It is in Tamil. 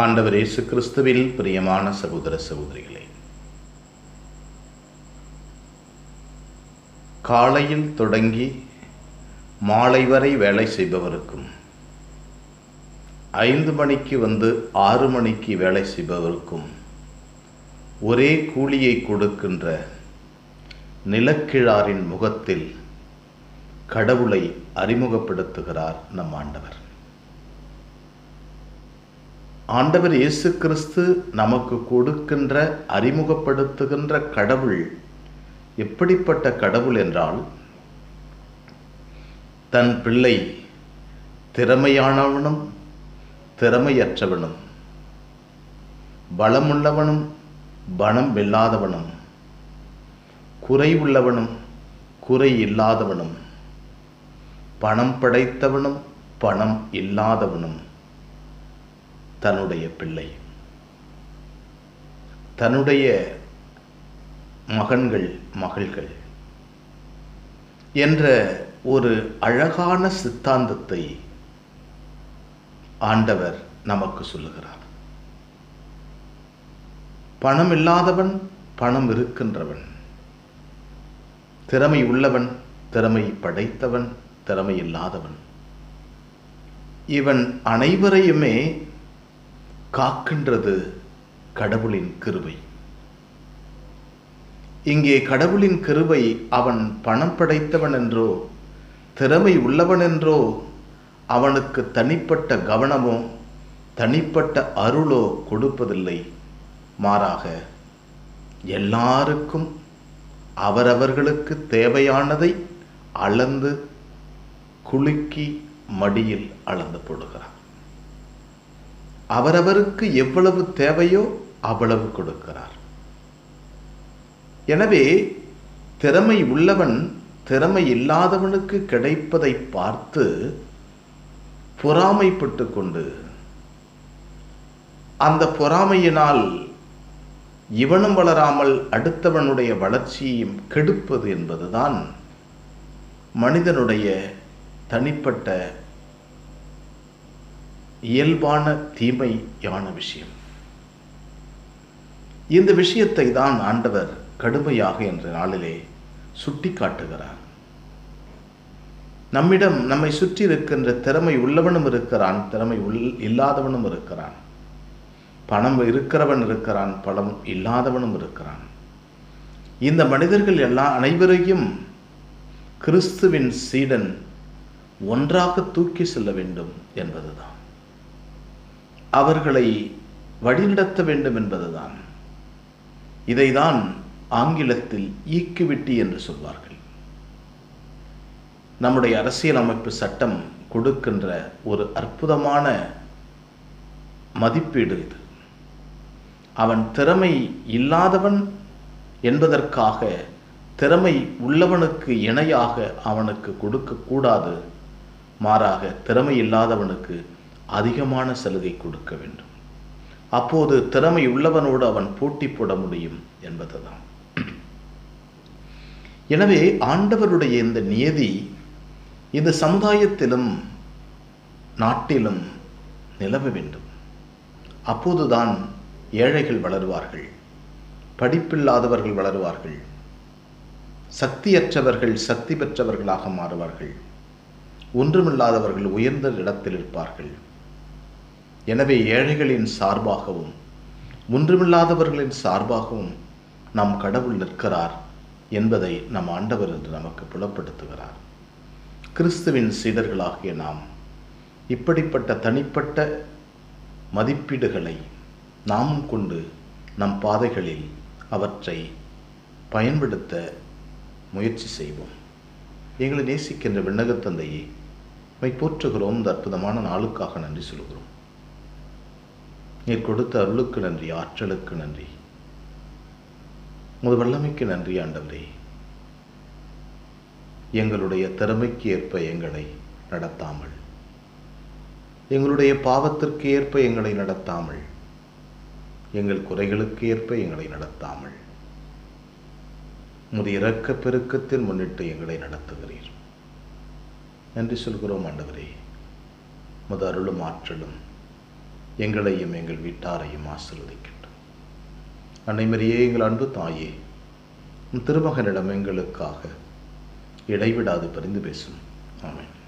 ஆண்டவர் இயேசு கிறிஸ்துவில் பிரியமான சகோதர சகோதரிகளே காலையில் தொடங்கி மாலை வரை வேலை செய்பவருக்கும் ஐந்து மணிக்கு வந்து ஆறு மணிக்கு வேலை செய்பவருக்கும் ஒரே கூலியை கொடுக்கின்ற நிலக்கிழாரின் முகத்தில் கடவுளை அறிமுகப்படுத்துகிறார் நம் ஆண்டவர். ஆண்டவர் இயேசு கிறிஸ்து நமக்கு கொடுக்கின்ற அறிமுகப்படுத்துகின்ற கடவுள் எப்படிப்பட்ட கடவுள் என்றால் தன் பிள்ளை திறமையானவனும் திறமையற்றவனும் பலமுள்ளவனும் பணம் இல்லாதவனும் குறைவுள்ளவனும் குறை இல்லாதவனும் பணம் படைத்தவனும் பணம் இல்லாதவனும் தன்னுடைய பிள்ளை. தன்னுடைய மகன்கள் மகள்கள் என்ற ஒரு அழகான சித்தாந்தத்தை ஆண்டவர் நமக்கு சொல்லுகிறார். பணம் இல்லாதவன் பணம் இருக்கின்றவன். திறமை உள்ளவன் திறமை படைத்தவன் திறமை இல்லாதவன். இவன் அனைவரையுமே காக்கின்றது கடவுளின் கிருபை. இங்கே கடவுளின் கிருபை அவன் பணம் படைத்தவன் என்றோ திறமை உள்ளவன் என்றோ அவனுக்கு தனிப்பட்ட கவனமோ தனிப்பட்ட அருளோ கொடுப்பதில்லை. மாறாக எல்லாருக்கும் அவரவர்களுக்கு தேவையானதை அளந்து குலுக்கி மடியில் அளந்து போடுகிறான். அவரவருக்கு எவ்வளவு தேவையோ அவ்வளவு கொடுக்கிறார். எனவே திறமை உள்ளவன் திறமை இல்லாதவனுக்கு கிடைப்பதை பார்த்து பொறாமைப்பட்டு கொண்டு அந்த பொறாமையினால் இவனும் வளராமல் அடுத்தவனுடைய வளர்ச்சியையும் கெடுப்பது என்பதுதான் மனிதனுடைய தனிப்பட்ட இயல்பான தீமையான விஷயம். இந்த விஷயத்தை தான் ஆண்டவர் கடுமையாக என்ற நாளிலே சுட்டி காட்டுகிறார் நம்மிடம் நம்மை சுற்றி இருக்கின்ற திறமை உள்ளவனும் இருக்கிறான் திறமை உள் இல்லாதவனும் இருக்கிறான். பணம் இருக்கிறவன் இருக்கிறான் பணம் இல்லாதவனும் இருக்கிறான். இந்த மனிதர்கள் எல்லா அனைவரையும் கிறிஸ்துவின் சீடன் ஒன்றாக தூக்கி செல்ல வேண்டும் என்பதுதான். அவர்களை வழிநடத்த வேண்டும் என்பதுதான். இதைதான் ஆங்கிலத்தில் ஈக்குவிட்டி என்று சொல்வார்கள். நம்முடைய அரசியலமைப்பு சட்டம் கொடுக்கின்ற ஒரு அற்புதமான மதிப்பீடு இது. அவன் திறமை இல்லாதவன் என்பதற்காக திறமை உள்ளவனுக்கு இணையாக அவனுக்கு கொடுக்கக்கூடாது. மாறாக திறமை இல்லாதவனுக்கு அதிகமான சலுகை கொடுக்க வேண்டும். அப்போது திறமை உள்ளவனோடு அவன் போட்டி போட முடியும் என்பதுதான். எனவே ஆண்டவருடைய இந்த நியதி இந்த சமுதாயத்திலும் நாட்டிலும் நிலவ வேண்டும். அப்போதுதான் ஏழைகள் வளருவார்கள் படிப்பில்லாதவர்கள் வளருவார்கள் சக்தியற்றவர்கள் சக்தி பெற்றவர்களாக மாறுவார்கள் ஒன்றுமில்லாதவர்கள் உயர்ந்த இடத்தில் இருப்பார்கள். எனவே ஏழைகளின் சார்பாகவும் ஒன்றுமில்லாதவர்களின் சார்பாகவும் நம் கடவுள் நிற்கிறார் என்பதை நம் ஆண்டவர் என்று நமக்கு புலப்படுத்துகிறார். கிறிஸ்துவின் சீடர்களாகிய நாம் இப்படிப்பட்ட தனிப்பட்ட மதிப்பீடுகளை நாமும் கொண்டு நம் பாதைகளில் அவற்றை பயன்படுத்த முயற்சி செய்வோம். எங்களை நேசிக்கின்ற விண்ணகத் தந்தையை மை போற்றுகிறோம் இந்த அற்புதமான நாளுக்காக நன்றி சொல்கிறோம். நீர் கொடுத்த அருளுக்கு நன்றி ஆற்றலுக்கு நன்றி. உமது வல்லமைக்கு நன்றி ஆண்டவரே. எங்களுடைய திறமைக்கு ஏற்ப எங்களை நடத்தாமல் எங்களுடைய பாவத்திற்கு ஏற்ப எங்களை நடத்தாமல் எங்கள் குறைகளுக்கு ஏற்ப எங்களை நடத்தாமல் உமது இறக்க பெருக்கத்தில் முன்னிட்டு எங்களை நடத்துகிறீர். நன்றி சொல்கிறோம் ஆண்டவரே. உமது அருளும் ஆற்றலும் எங்களையும் எங்கள் வீட்டாரையும் ஆசீர்வதிக்கட்டும். அன்னைமரியே எங்கள் அன்பு தாயே திருமகனிடம் எங்களுக்காக இடைவிடாது பரிந்து பேசும். ஆமேன்.